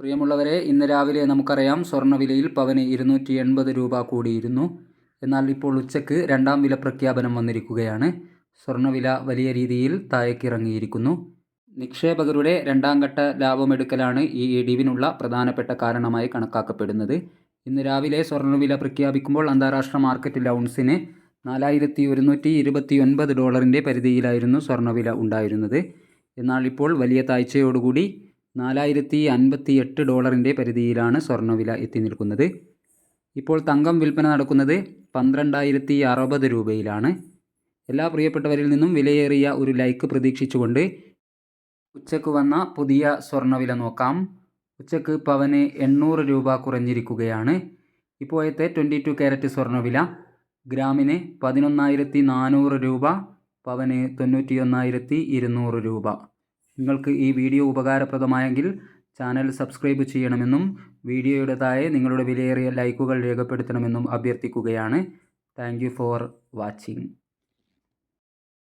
പ്രിയമുള്ളവരെ ഇന്ന് രാവിലെ നമുക്കറിയാം സ്വർണവിലയിൽ പവന് ഇരുന്നൂറ്റി എൺപത് രൂപ കൂടിയിരുന്നു. എന്നാൽ ഇപ്പോൾ ഉച്ചയ്ക്ക് രണ്ടാം വില പ്രഖ്യാപനം വന്നിരിക്കുകയാണ്. സ്വർണവില വലിയ രീതിയിൽ താഴേക്കിറങ്ങിയിരിക്കുന്നു. നിക്ഷേപകരുടെ രണ്ടാം ഘട്ട ലാഭമെടുക്കലാണ് ഈ ഇടിവിനുള്ള പ്രധാനപ്പെട്ട കാരണമായി കണക്കാക്കപ്പെടുന്നത്. ഇന്ന് രാവിലെ സ്വർണവില പ്രഖ്യാപിക്കുമ്പോൾ അന്താരാഷ്ട്ര മാർക്കറ്റ് ലൗൺസിന് നാലായിരത്തി ഒരുന്നൂറ്റി ഇരുപത്തി ഒൻപത് ഡോളറിന്റെ പരിധിയിലായിരുന്നു സ്വർണവില ഉണ്ടായിരുന്നത്. എന്നാൽ ഇപ്പോൾ വലിയ താഴ്ചയോടുകൂടി നാലായിരത്തി അൻപത്തി എട്ട് ഡോളറിന്റെ പരിധിയിലാണ് സ്വർണവില എത്തി നിൽക്കുന്നത്. ഇപ്പോൾ തങ്കം വിൽപ്പന നടക്കുന്നത് പന്ത്രണ്ടായിരത്തി അറുപത് രൂപയിലാണ്. എല്ലാ പ്രിയപ്പെട്ടവരിൽ നിന്നും വിലയേറിയ ഒരു ലൈക്ക് പ്രതീക്ഷിച്ചുകൊണ്ട് ഉച്ചയ്ക്ക് വന്ന പുതിയ സ്വർണവില നോക്കാം. ഉച്ചയ്ക്ക് പവന് എണ്ണൂറ് രൂപ കുറഞ്ഞിരിക്കുകയാണ്. ഇപ്പോഴത്തെ ട്വന്റി ടു ക്യാരറ്റ് സ്വർണവില ഗ്രാമിന് പതിനൊന്നായിരത്തി നാനൂറ് രൂപ പവന് തൊണ്ണൂറ്റി ഒന്നായിരത്തി ഇരുന്നൂറ് രൂപ. നിങ്ങൾക്ക് ഈ വീഡിയോ ഉപകാരപ്രദമായെങ്കിൽ ചാനൽ സബ്സ്ക്രൈബ് ചെയ്യണമെന്നും വീഡിയോയുടെ താഴെ നിങ്ങളുടെ വിലയേറിയ ലൈക്കുകൾ രേഖപ്പെടുത്തണമെന്നും അഭ്യർത്ഥിക്കുകയാണ്. Thank for watching.